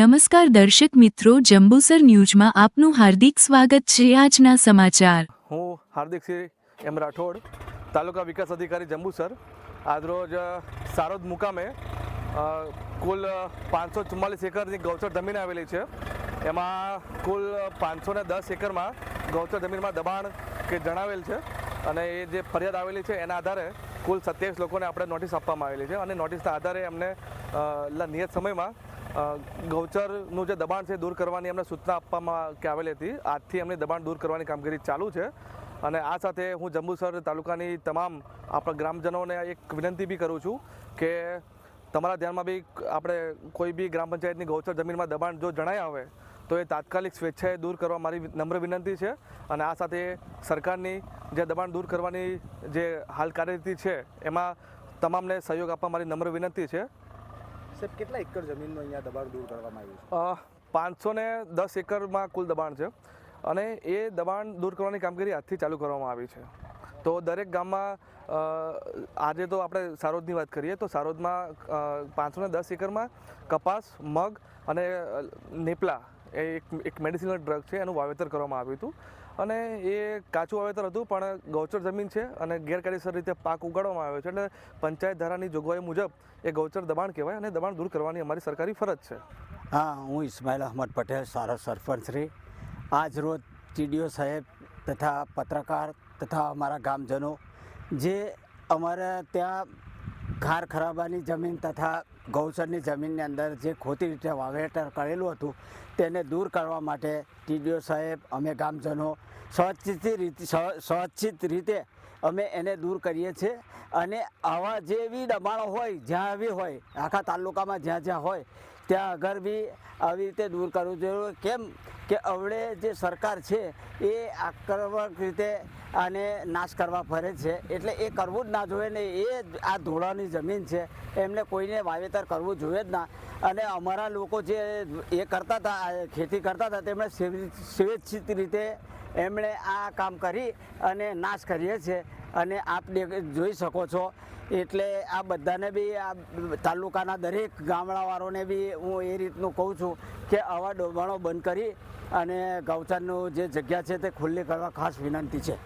નમસ્કાર દર્શક મિત્રો, જંબુસર ન્યૂઝમાં આપનું હાર્દિક સ્વાગત છે આજના સમાચાર. હું હાર્દિક સિંહ એમ રાઠોડ, તાલુકા વિકાસ અધિકારી જંબુસર. આજરોજ સારોદ મુકામે કુલ પાંચસો ચુમ્માલીસ એકરની ગૌચર જમીન આવેલી છે. એમાં કુલ પાંચસો ને દસ એકરમાં ગૌચર જમીનમાં દબાણ કે જણાવેલ છે અને એ જે ફરિયાદ આવેલી છે એના આધારે કુલ સત્યાવીસ લોકોને આપણે નોટિસ આપવામાં આવેલી છે અને નોટિસના આધારે અમને નિયત સમયમાં ગૌચરનું જે દબાણ છે દૂર કરવાની અમને સૂચના આપવામાં કે આવેલી હતી. આજથી અમને દબાણ દૂર કરવાની કામગીરી ચાલુ છે. અને આ સાથે હું જંબુસર તાલુકાની તમામ આપણા ગ્રામજનોને એક વિનંતી બી કરું છું કે તમારા ધ્યાનમાં બી આપણે કોઈ બી ગ્રામ પંચાયતની ગૌચર જમીનમાં દબાણ જો જણાય આવે, તો એ તાત્કાલિક સ્વેચ્છાએ દૂર કરવા મારી નમ્ર વિનંતી છે. અને આ સાથે સરકારની જે દબાણ દૂર કરવાની જે હાલ કાર્યરીતિ છે, એમાં તમામને સહયોગ આપવા મારી નમ્ર વિનંતી છે. સાહેબ કેટલા એકર જમીનનું અહીંયા દબાણ દૂર કરવામાં આવ્યું છે? પાંચસો ને દસ એકરમાં કુલ દબાણ છે. અને એ દબાણ દૂર કરવાની કામગીરી આજથી ચાલુ કરવામાં આવી છે. તો દરેક ગામમાં આજે તો આપણે સારોદની વાત કરીએ, તો સારોદમાં પાંચસો ને દસ એકરમાં કપાસ, મગ અને નેપલા એ એક એક મેડિસિનલ ડ્રગ છે, એનું વાવેતર કરવામાં આવ્યું હતું. અને એ કાચું વાવેતર હતું, પણ ગૌચર જમીન છે અને ગેરકાયદેસર રીતે પાક ઉગાડવામાં આવ્યો છે. એટલે પંચાયત ધારાની જોગવાઈ મુજબ એ ગૌચર દબાણ કહેવાય અને દબાણ દૂર કરવાની અમારી સરકારી ફરજ છે. હા, હું ઇસ્માઇલ અહમદ પટેલ, સારો સરપંચ શ્રી. આજ રોજ ટીડીઓ સાહેબ તથા પત્રકાર તથા અમારા ગામજનો, જે અમારા ત્યાં ખાર ખરાબાની જમીન તથા ગૌસરની જમીનની અંદર જે ખોટી રીતે વાવેતર કરેલું હતું, તેને દૂર કરવા માટે ટીડીઓ સાહેબ, અમે ગામજનો સ્વચ્છિત રીતે સ્વચ્છિત રીતે અમે એને દૂર કરીએ છીએ. અને આવા જે બી દબાણો હોય, જ્યાં બી હોય, આખા તાલુકામાં જ્યાં જ્યાં હોય, ત્યાં આગળ બી આવી રીતે દૂર કરવું જોઈએ કેમ કે હવે જે સરકાર છે, એ આક્રમક રીતે આને નાશ કરવા ફરે છે. એટલે એ કરવું જ ના જોઈએ ને એ આ ધોળાની જમીન છે. એમને કોઈને વાવેતર કરવું જોઈએ જ ના. અને અમારા લોકો જે એ કરતા હતા ખેતી કરતા હતા, તેમણે સ્વેચ્છિત રીતે એમણે આ કામ કરી અને નાશ કરીએ છે અને આપ જોઈ શકો છો. એટલે આ બધાને બી આ તાલુકાના દરેક ગામડાવાળોને બી હું એ રીતનું કહું છું કે આવા ડોબાણો બંધ કરી અને ગૌચરનું જે જગ્યા છે તે ખુલ્લી કરવા ખાસ વિનંતી છે.